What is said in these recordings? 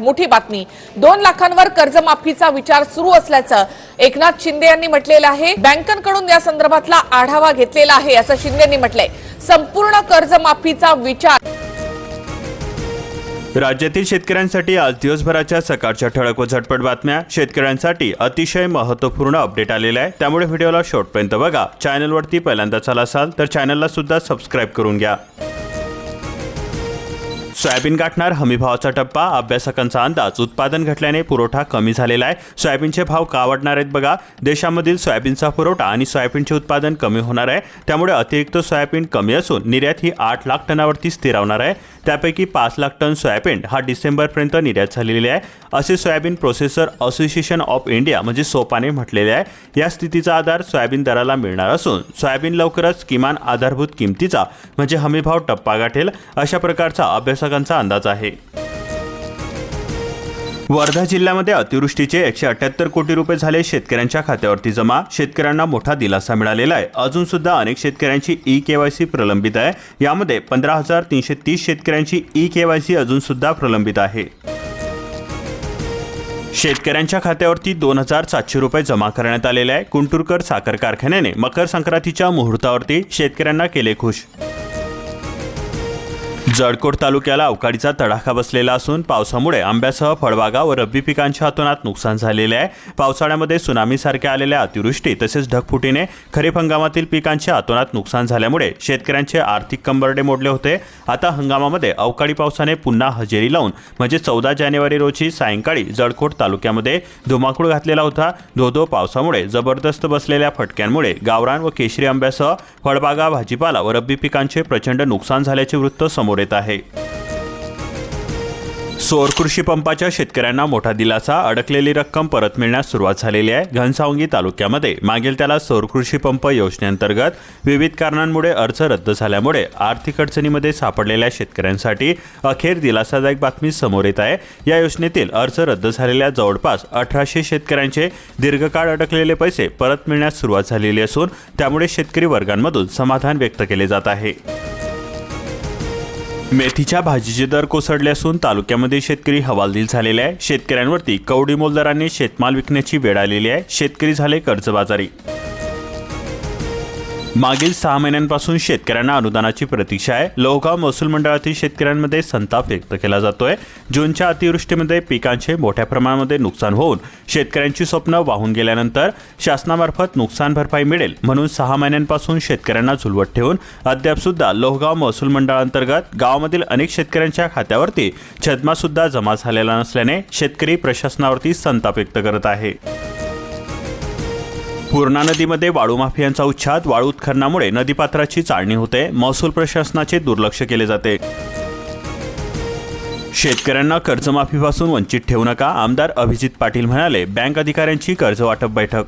मोठी बातमी. दोन लाखांवर कर्जमाफीचा विचार सुरू असल्याचं एकनाथ शिंदे यांनी म्हटलेलं आहे. बँकांकडून या संदर्भातला आढावा घेतलेला आहे असं शिंदेंनी म्हटलंय. संपूर्ण कर्जमाफीचा विचार. राज्यातील शेतकऱ्यांसाठी आज दिवसभराच्या सकाळच्या ठळक व झटपट बातम्या. शेतकऱ्यांसाठी अतिशय महत्त्वपूर्ण अपडेट आलेला आहे. त्यामुळे व्हिडिओला शेवटपर्यंत बघा. चॅनलवरती पहिल्यांदा आला असाल तर चॅनलला सुद्धा सबस्क्राईब करून घ्या. सोयाबीन गाठणार हमीभावाचा टप्पा अभ्यासकांचा अंदाज. उत्पादन घटल्याने पुरवठा कमी झालेला आहे. सोयाबीनचे भाव का वाढणार आहेत बघा. देशामधील सोयाबीनचा पुरवठा आणि सोयाबीनचे उत्पादन कमी होणार आहे. त्यामुळे अतिरिक्त सोयाबीन कमी असून निर्यात ही आठ लाख टनावरती स्थिरावणार आहे. त्यापैकी पाच लाख टन सोयाबीन हा डिसेंबरपर्यंत निर्यात झालेली आहे. असे soybean processor association of India म्हणजे सोपाने म्हटलेले आहे. या स्थितीचा आधार सोयाबीन दराला मिळणार असून सोयाबीन लवकरच किमान आधारभूत किमतीचा म्हणजे हमीभाव टप्पा गाठेल अशा प्रकारचा अभ्यासकांचा अंदाज आहे. वर्धा जिल्ह्यामध्ये अतिवृष्टीचे एकशे अठ्याहत्तर कोटी रुपये झाले. शेतकऱ्यांच्या खात्यावरती जमा. शेतकऱ्यांना मोठा दिलासा मिळालेला आहे. अजून सुद्धा अनेक शेतकऱ्यांची ई केवायसी प्रलंबित आहे. यामध्ये पंधरा हजार तीनशे तीस शेतकऱ्यांची ई केवायसी अजून सुद्धा प्रलंबित आहे. शेतकऱ्यांच्या खात्यावरती दोन हजार सातशे रुपये जमा करण्यात आलेले आहे. कुंटुरकर साखर कारखान्याने मकर संक्रांतीच्या मुहूर्तावरती शेतकऱ्यांना केले खुश. जळकोट तालुक्याला अवकाळीचा तडाखा बसलेला असून पावसामुळे आंब्यासह फळबागा व रब्बी पिकांच्या हातोनात नुकसान झालेले आहे. पावसाळ्यामध्ये सुनामीसारख्या आलेल्या अतिवृष्टी तसेच ढगफुटीने खरीप हंगामातील पिकांच्या हातोनात नुकसान झाल्यामुळे शेतकऱ्यांचे आर्थिक कंबरडे मोडले होते. आता हंगामामध्ये अवकाळी पावसाने पुन्हा हजेरी लावून म्हणजे चौदा जानेवारी रोजी सायंकाळी जळकोट तालुक्यामध्ये धुमाकूळ घातलेला होता. धोधो पावसामुळे जबरदस्त बसलेल्या फटक्यांमुळे गावरान व केशरी आंब्यासह फळबागा भाजीपाला व रब्बी पिकांचे प्रचंड नुकसान झाल्याचे वृत्त समोर येत आहे. सौर कृषी पंपाच्या शेतकऱ्यांना मोठा दिलासा अडकलेली रक्कम परत मिळण्यास सुरुवात झालेली आहे. घनसावंगी तालुक्यामध्ये मागील त्याला सौर कृषी पंप योजनेअंतर्गत विविध कारणांमुळे अर्ज रद्द झाल्यामुळे आर्थिक अडचणीमध्ये सापडलेल्या शेतकऱ्यांसाठी अखेर दिलासादायक बातमी समोर येत आहे. या योजनेतील अर्ज रद्द झालेल्या जवळपास अठराशे शेतकऱ्यांचे दीर्घकाळ अडकलेले पैसे परत मिळण्यास सुरुवात झालेली असून त्यामुळे शेतकरी वर्गांमधून समाधान व्यक्त केले जात आहे. मेथीच्या भाजीचे दर कोसळले असून तालुक्यामध्ये शेतकरी हवालदिल झालेले आहे. शेतकऱ्यांवरती कवडी मोलदारांनी शेतमाल विकण्याची वेळ आलेली आहे. शेतकरी झाले कर्जबाजारी. मागील सहा महिन्यांपासून शेतकऱ्यांना अनुदानाची प्रतीक्षा आहे. लोहगाव महसूल मंडळातील शेतकऱ्यांमध्ये संताप व्यक्त केला जातोय. जूनच्या अतिवृष्टीमध्ये पिकांचे मोठ्या प्रमाणामध्ये नुकसान होऊन शेतकऱ्यांची स्वप्न वाहून गेल्यानंतर शासनामार्फत नुकसान भरपाई मिळेल म्हणून सहा महिन्यांपासून शेतकऱ्यांना झुलवत ठेवून अद्याप सुद्धा लोहगाव महसूल मंडळांतर्गत गावामधील अनेक शेतकऱ्यांच्या खात्यावरती छदमा सुद्धा जमा झालेला नसल्याने शेतकरी प्रशासनावरती संताप व्यक्त करत आहे. पूर्णा नदीमध्ये वाळू माफियांचा उच्छाद वाळू उत्खननामुळे नदीपात्राची चाळणी होते महसूल प्रशासनाचे दुर्लक्ष केले जाते. शेतकऱ्यांना कर्जमाफीपासून वंचित ठेवू नका आमदार अभिजित पाटील म्हणाले बँक अधिकाऱ्यांची कर्ज वाटप बैठक.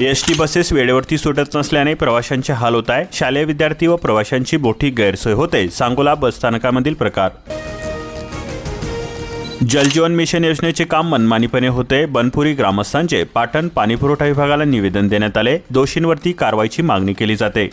एस टी बसेस वेळेवरती सुटत नसल्याने प्रवाशांचे हाल होत आहे शालेय विद्यार्थी व प्रवाशांची मोठी गैरसोय होते सांगोला बसस्थानकामधील प्रकार. जलजीवन मिशन योजनेचे काम मनमानीपणे होते. बनपुरी ग्रामस्थांचे पाटण पाणीपुरवठा विभागाला निवेदन देण्यात आले. दोषींवरती कारवाईची मागणी केली जाते.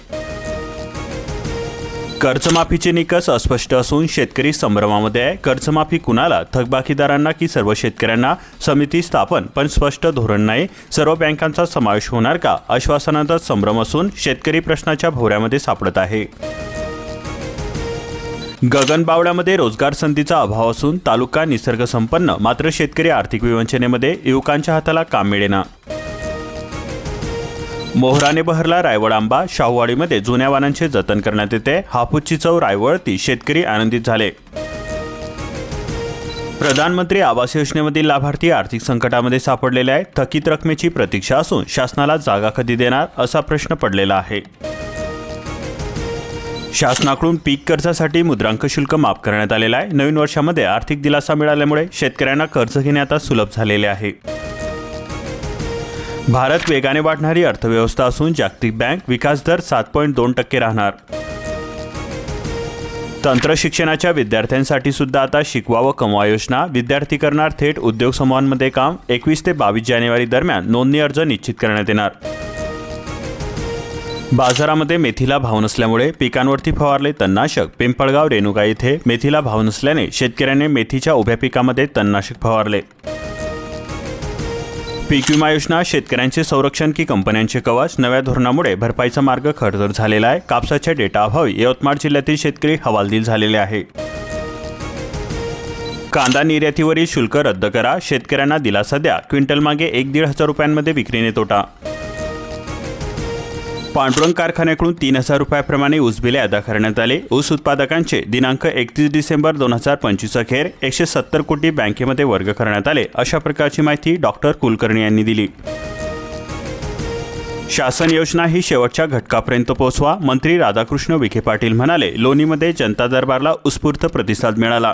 कर्जमाफीचे निकष अस्पष्ट असून शेतकरी संभ्रमामध्ये आहे. कर्जमाफी कुणाला? थकबाकीदारांना की सर्व शेतकऱ्यांना? समिती स्थापन पण स्पष्ट धोरण नाही. सर्व बँकांचा समावेश होणार का? आश्वासनाचा संभ्रम असून शेतकरी प्रश्नाच्या भोवऱ्यामध्ये सापडत आहे. गगनबावड्यामध्ये रोजगार संधीचा अभाव असून तालुका निसर्ग संपन्न मात्र शेतकरी आर्थिक विवंचनेमध्ये युवकांच्या हाताला काम मिळेना. मोहराने बहरला रायवड आंबा शाहूवाडीमध्ये जुन्या वानांचे जतन करण्यात येते. हापूसची चव रायवळती शेतकरी आनंदित झाले. प्रधानमंत्री आवास योजनेमधील लाभार्थी आर्थिक संकटामध्ये सापडलेले आहेत. थकीत रकमेची प्रतीक्षा असून शासनाला जागा कधी देणार असा प्रश्न पडलेला आहे. शासनाकडून पीक कर्जासाठी मुद्रांक शुल्क माफ करण्यात आलेलं आहे. नवीन वर्षामध्ये आर्थिक दिलासा मिळाल्यामुळे शेतकऱ्यांना कर्ज घेणे आता सुलभ झालेले आहे. भारत वेगाने वाढणारी अर्थव्यवस्था असून जागतिक बँक विकास दर सात पॉईंट दोन टक्के राहणार. तंत्र शिक्षणाच्या विद्यार्थ्यांसाठी सुद्धा आता शिकवा व कमवा योजना विद्यार्थी करणार थेट उद्योग समूहांमध्ये काम एकवीस ते बावीस जानेवारी दरम्यान नोंदणी अर्ज निश्चित करण्यात येणार. बाजारामध्ये मेथीला भाव नसल्यामुळे पिकांवरती फवारले तणनाशक पिंपळगाव रेणुका येथे मेथीला भाव नसल्याने शेतकऱ्याने मेथीच्या उभ्या पिकामध्ये तणनाशक फवारले. पीक विमा योजना शेतकऱ्यांचे संरक्षण की कंपन्यांचे कवच नव्या धोरणामुळे भरपाईचा मार्ग खडतर झालेला आहे. कापसाच्या डेटा अभावी यवतमाळ जिल्ह्यातील शेतकरी हवालदिल झालेले आहे. कांदा निर्यातीवरील शुल्क रद्द करा. शेतकऱ्यांना दिलासा द्या. क्विंटल मागे एक दीड हजार रुपयांमध्ये विक्रीने तोटा. पांडुरंग कारखान्याकडून तीन हजार रुपयाप्रमाणे ऊस बिले अदा करण्यात आले. ऊस उत्पादकांचे दिनांक एकतीस डिसेंबर दोन हजार पंचवीस अखेर एकशे सत्तर कोटी बँकेमध्ये वर्ग करण्यात आले अशा प्रकारची माहिती डॉक्टर कुलकर्णी यांनी दिली. शासन योजना ही शेवटच्या घटकापर्यंत पोहोचवा मंत्री राधाकृष्ण विखे पाटील म्हणाले लोणीमध्ये जनता दरबारला उत्स्फूर्त प्रतिसाद मिळाला.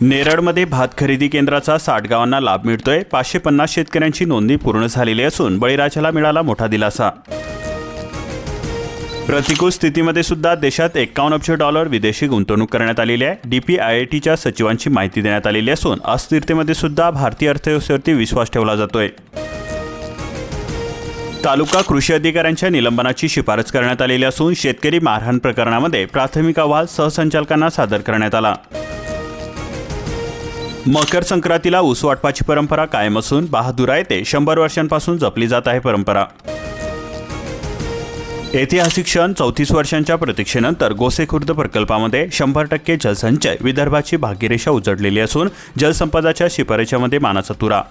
नेरळमध्ये भात खरेदी केंद्राचा साठ गावांना लाभ मिळतोय. पाचशे पन्नास शेतकऱ्यांची नोंदणी पूर्ण झालेली असून बळीराजाला मिळाला मोठा दिलासा. प्रतिकूल स्थितीमध्ये सुद्धा देशात एकावन्न अब्ज डॉलर विदेशी गुंतवणूक करण्यात आलेली आहे. डीपी आय आय टीच्या सचिवांची माहिती देण्यात आलेली असून अस्थिरतेमध्ये सुद्धा भारतीय अर्थव्यवस्थेवरती विश्वास ठेवला जातोय. तालुका कृषी अधिकाऱ्यांच्या निलंबनाची शिफारस करण्यात आलेली असून शेतकरी मारहाण प्रकरणामध्ये प्राथमिक अहवाल सहसंचालकांना सादर करण्यात आला. मकर संक्रांतीला ऊस वाटपाची परंपरा कायम असून बहादुरा येथे शंभर वर्षांपासून जपली जात आहे परंपरा. ऐतिहासिक क्षण चौतीस वर्षांच्या प्रतीक्षेनंतर गोसेखुर्द प्रकल्पामध्ये शंभर टक्के जलसंचय विदर्भाची भाग्यरेषा उजडलेली असून जलसंपदाच्या शिफारशामध्ये मानाचा तुरा.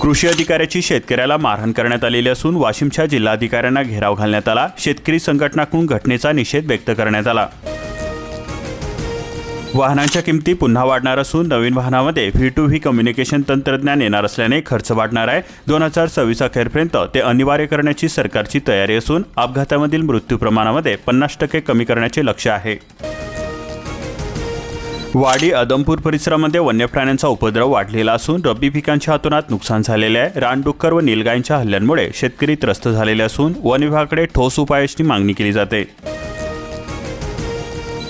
कृषी अधिकाऱ्याची शेतकऱ्याला मारहाण करण्यात आलेली असून वाशिमच्या जिल्हाधिकाऱ्यांना घेराव घालण्यात आला. शेतकरी संघटनाकडून घटनेचा निषेध व्यक्त करण्यात आला. वाहनांच्या किमती पुन्हा वाढणार असून नवीन वाहनामध्ये व्ही टू व्ही कम्युनिकेशन तंत्रज्ञान येणार असल्याने खर्च वाढणार आहे. दोन हजार सव्वीस अखेरपर्यंत ते अनिवार्य करण्याची सरकारची तयारी असून अपघातामधील मृत्यू प्रमाणामध्ये पन्नास टक्के कमी करण्याचे लक्ष्य आहे. वाडी अदमपूर परिसरामध्ये वन्य प्राण्यांचा उपद्रव वाढलेला असून रब्बी पिकांच्या हातोनात नुकसान झालेले आहे. रानडुक्कर व निलगायींच्या हल्ल्यांमुळे शेतकरी त्रस्त झालेले असून वन विभागाकडे ठोस उपायाची मागणी केली जाते.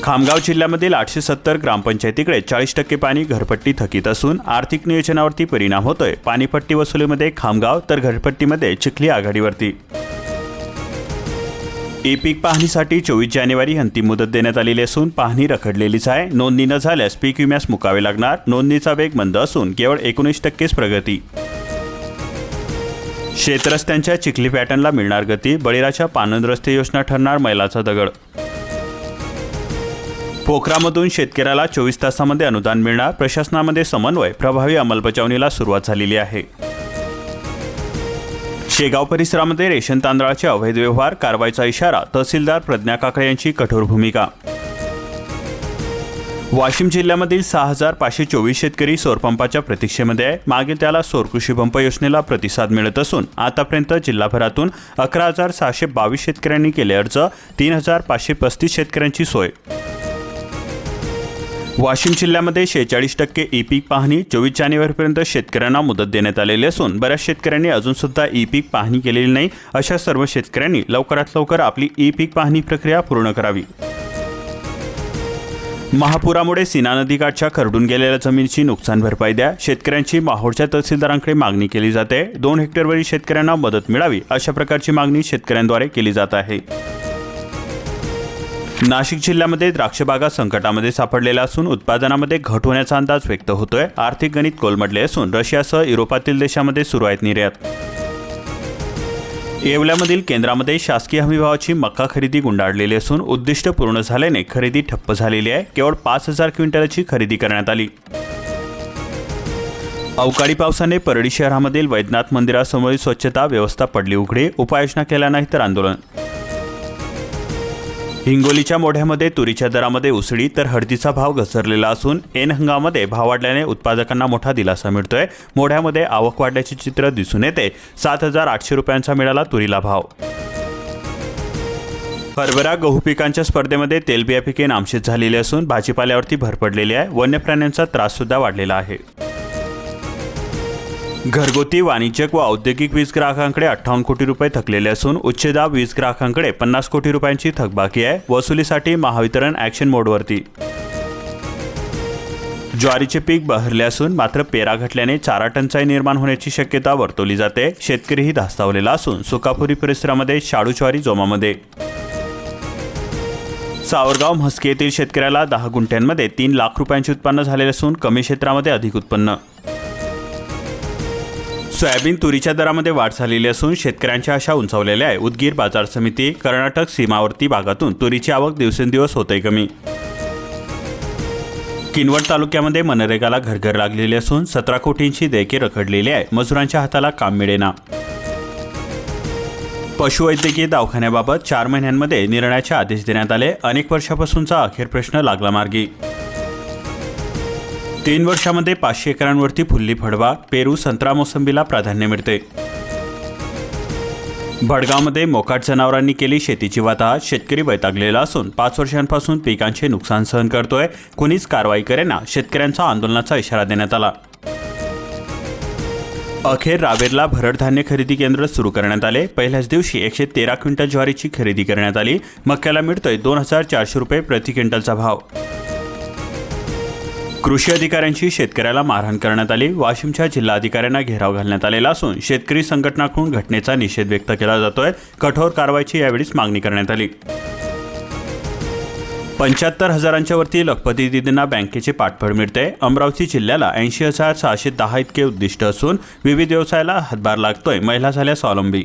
खामगाव जिल्ह्यामधील आठशे सत्तर ग्रामपंचायतीकडे चाळीस टक्के पाणी घरपट्टी थकीत असून आर्थिक नियोजनावरती परिणाम होतोय. पाणीपट्टी वसुलीमध्ये खामगाव तर घरपट्टीमध्ये चिखली आघाडीवरती. ई पीक पाहणीसाठी चोवीस जानेवारी अंतिम मुदत देण्यात आलेली असून पाहणी रखडलेलीच आहे. नोंदणी न झाल्यास पीक विम्यास मुकावे लागणार. नोंदणीचा वेग मंद असून केवळ एकोणीस टक्केच प्रगती. शेतरस्त्यांच्या चिखली पॅटर्नला मिळणार गती. बळीराच्या पानंद रस्ते योजना ठरणार मैलाचा दगड. पोखरामधून शेतकऱ्याला चोवीस तासामध्ये अनुदान मिळणार प्रशासनामध्ये समन्वय प्रभावी अंमलबजावणीला सुरुवात झालेली आहे. शेगाव परिसरामध्ये रेशन तांदळाचे अवैध व्यवहार कारवाईचा इशारा तहसीलदार प्रज्ञा काकडे यांची कठोर भूमिका. वाशिम जिल्ह्यामधील सहा हजार पाचशे चोवीस शेतकरी सौरपंपाच्या प्रतीक्षेमध्ये आहे. मागील त्याला सौर कृषी पंप योजनेला प्रतिसाद मिळत असून आतापर्यंत जिल्हाभरातून अकरा हजार सहाशे बावीस शेतकऱ्यांनी केले अर्ज तीन हजार पाचशे पस्तीस शेतकऱ्यांची सोय. वाशिम जिल्ह्यामध्ये शेहेचाळीस टक्के ई पीक पाहणी चोवीस जानेवारीपर्यंत शेतकऱ्यांना मुदत देण्यात आलेली असून बऱ्याच शेतकऱ्यांनी अजूनसुद्धा ई पीक पाहणी केलेली नाही. अशा सर्व शेतकऱ्यांनी लवकरात लवकर आपली ई पीक पाहणी प्रक्रिया पूर्ण करावी. महापुरामुळे सीना नदीकाठच्या खरडून गेलेल्या जमिनीची नुकसान भरपाई द्या. शेतकऱ्यांची माहूरच्या तहसीलदारांकडे मागणी केली जाते. दोन हेक्टरवरील शेतकऱ्यांना मदत मिळावी अशा प्रकारची मागणी शेतकऱ्यांद्वारे केली जात आहे. नाशिक जिल्ह्यामध्ये द्राक्षबागा संकटामध्ये सापडलेला असून उत्पादनामध्ये घट होण्याचा अंदाज व्यक्त होतोय. आर्थिक गणित कोलमडले असून रशियासह युरोपातील देशामध्ये सुरू आहेत निर्यात. येवल्यामधील केंद्रामध्ये शासकीय हमीभावाची मक्का खरेदी गुंडाळलेली असून उद्दिष्ट पूर्ण झाल्याने खरेदी ठप्प झालेली आहे. केवळ पाच हजार क्विंटलची खरेदी करण्यात आली. अवकाळी पावसाने परडी शहरामधील वैद्यनाथ मंदिरासमोरील स्वच्छता व्यवस्था पडली उघडी. उपाययोजना केल्या नाही तर आंदोलन. हिंगोलीच्या मोढ्यामध्ये तुरीच्या दरामध्ये उसळी तर हळदीचा भाव घसरलेला असून एन हंगामध्ये भाव वाढल्याने उत्पादकांना मोठा दिलासा मिळतोय. मोढ्यामध्ये आवक वाढल्याचे चित्र दिसून येते. सात हजार आठशे रुपयांचा मिळाला तुरीला भाव. हरभरा गहू पिकांच्या स्पर्धेमध्ये तेलबिया पिके नामशेष झालेली असून भाजीपाल्यावरती भर पडलेली आहे. वन्य प्राण्यांचा त्रास सुद्धा वाढलेला आहे. घरगुती वाणिज्यिक व औद्योगिक वीज ग्राहकांकडे अठ्ठावन्न कोटी रुपये थकलेले असून उच्चदाब वीज ग्राहकांकडे पन्नास कोटी रुपयांची थकबाकी आहे. वसुलीसाठी महावितरण ॲक्शन मोडवरती ज्वारीचे पीक बहरले असून मात्र पेरा घटल्याने चारा टंचाई निर्माण होण्याची शक्यता वर्तवली जाते. शेतकरीही धास्तावलेला असून सुकापुरी परिसरामध्ये शाडू ज्वारी जोमामध्ये. सावरगाव म्हस्के येथील शेतकऱ्याला दहा गुंठ्यांमध्ये तीन लाख रुपयांचे उत्पन्न झालेले असून कमी क्षेत्रामध्ये अधिक उत्पन्न. सोयाबीन तुरीच्या दरामध्ये वाढ झालेली असून शेतकऱ्यांच्या आशा उंचावलेल्या आहे. उदगीर बाजार समिती कर्नाटक सीमावर्ती भागातून तुरीची आवक दिवसेंदिवस होते कमी. किनवट तालुक्यामध्ये मनरेगाला घरघर लागलेली असून सतरा कोटींची देयके रखडलेली आहे. मजुरांच्या हाताला काम मिळेना. पशुवैद्यकीय दवाखान्याबाबत चार महिन्यांमध्ये निर्णयाचे आदेश देण्यात आले. अनेक वर्षापासूनचा अखेर प्रश्न लागला मार्गी. तीन वर्षामध्ये पाचशे एकरांवरती फुल्ली फडवा पेरू संत्रा मोसंबीला प्राधान्य मिळते. भडगावमध्ये मोकाट जनावरांनी केली शेतीची वाताहत शेतकरी वैतागलेला असून पाच वर्षांपासून पिकांचे नुकसान सहन करतोय कुणीच कारवाई करेना शेतकऱ्यांचा आंदोलनाचा इशारा देण्यात आला. अखेर रावेरला भरड धान्य खरेदी केंद्र सुरू करण्यात आले. पहिल्याच दिवशी एकशे तेरा क्विंटल ज्वारीची खरेदी करण्यात आली. मक्याला मिळतोय दोन हजार चारशे रुपये प्रति क्विंटलचा भाव. कृषी अधिकाऱ्यांची शेतकऱ्याला मारहाण करण्यात आली. वाशिमच्या जिल्हाधिकाऱ्यांना घेराव घालण्यात आलेला असून शेतकरी संघटनाकडून घटनेचा निषेध व्यक्त केला जातोय. कठोर कारवाईची यावेळीच मागणी करण्यात आली. पंच्याहत्तर हजारांच्या वरती लखपती दिदींना बँकेचे पाठबळ मिळते. अमरावती जिल्ह्याला ऐंशी हजार सहाशे दहा इतके उद्दिष्ट असून विविध व्यवसायाला हातभार लागतोय. महिला झाल्या स्वावलंबी.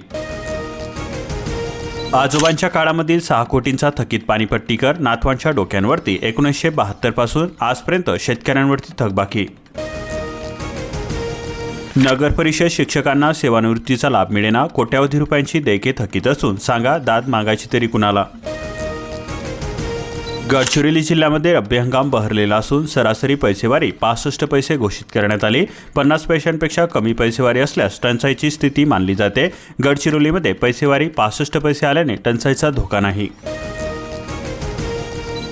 आजोबांच्या काळामधील सहा कोटींचा थकीत पाणीपट्टी कर नाथवांच्या डोक्यांवरती एकोणीसशे बहात्तरपासून आजपर्यंत शेतकऱ्यांवरती थकबाकी. नगर परिषद शिक्षकांना सेवानिवृत्तीचा लाभ मिळेना कोट्यावधी रुपयांची देयके थकीत असून सांगा दाद मागायची तरी कुणाला? गडचिरोली जिल्ह्यामध्ये रब्बी हंगाम बहरलेला असून सरासरी पैसेवारी पासष्ट पैसे घोषित करण्यात आली. पन्नास पैशांपेक्षा कमी पैसेवारी असल्यास टंचाईची स्थिती मानली जाते. गडचिरोलीमध्ये पैसेवारी पासष्ट पैसे आल्याने टंचाईचा धोका नाही.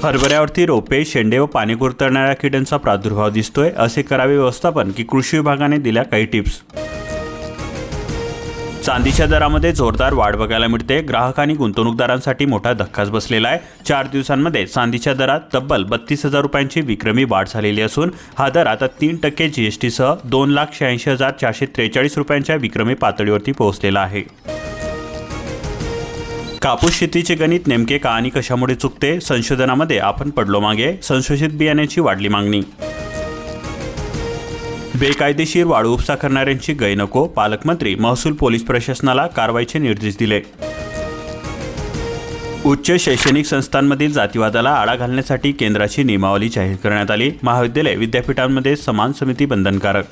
हरभऱ्यावरती रोपे शेंडे व पाणी कुरतरणाऱ्या किड्यांचा प्रादुर्भाव दिसतोय. असे करावे व्यवस्थापन की कृषी विभागाने दिल्या काही टिप्स. चांदीच्या दरामध्ये जोरदार वाढ बघायला मिळते. ग्राहक आणि गुंतवणूकदारांसाठी मोठा धक्काच बसलेला आहे. चार दिवसांमध्ये चांदीच्या दरात तब्बल बत्तीस हजार रुपयांची विक्रमी वाढ झालेली असून हा दर आता तीन टक्के जीएसटीसह दोन लाख शहाऐंशी हजार चारशे त्रेचाळीस रुपयांच्या विक्रमी पातळीवरती पोहोचलेला आहे. कापूस शेतीचे गणित नेमके का आणि कशामुळे चुकते? संशोधनामध्ये आपण पडलो मागे. संशोधित बियाण्याची वाढली मागणी. बेकायदेशीर वाळू उपसा करणाऱ्यांची गय नको पालकमंत्री महसूल पोलीस प्रशासनाला कारवाईचे निर्देश दिले. उच्च शैक्षणिक संस्थांमधील जातीवादाला आळा घालण्यासाठी केंद्राची नियमावली जाहीर करण्यात आली. महाविद्यालय विद्यापीठांमध्ये समान समिती बंधनकारक.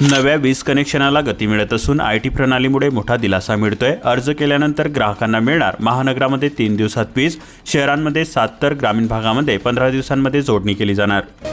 नव्या वीज कनेक्शनाला गती मिळत असून आय टी प्रणालीमुळे मोठा दिलासा मिळतोय. अर्ज केल्यानंतर ग्राहकांना मिळणार महानगरामध्ये तीन दिवसात वीज शहरांमध्ये सात तर ग्रामीण भागामध्ये पंधरा दिवसांमध्ये जोडणी केली जाणार.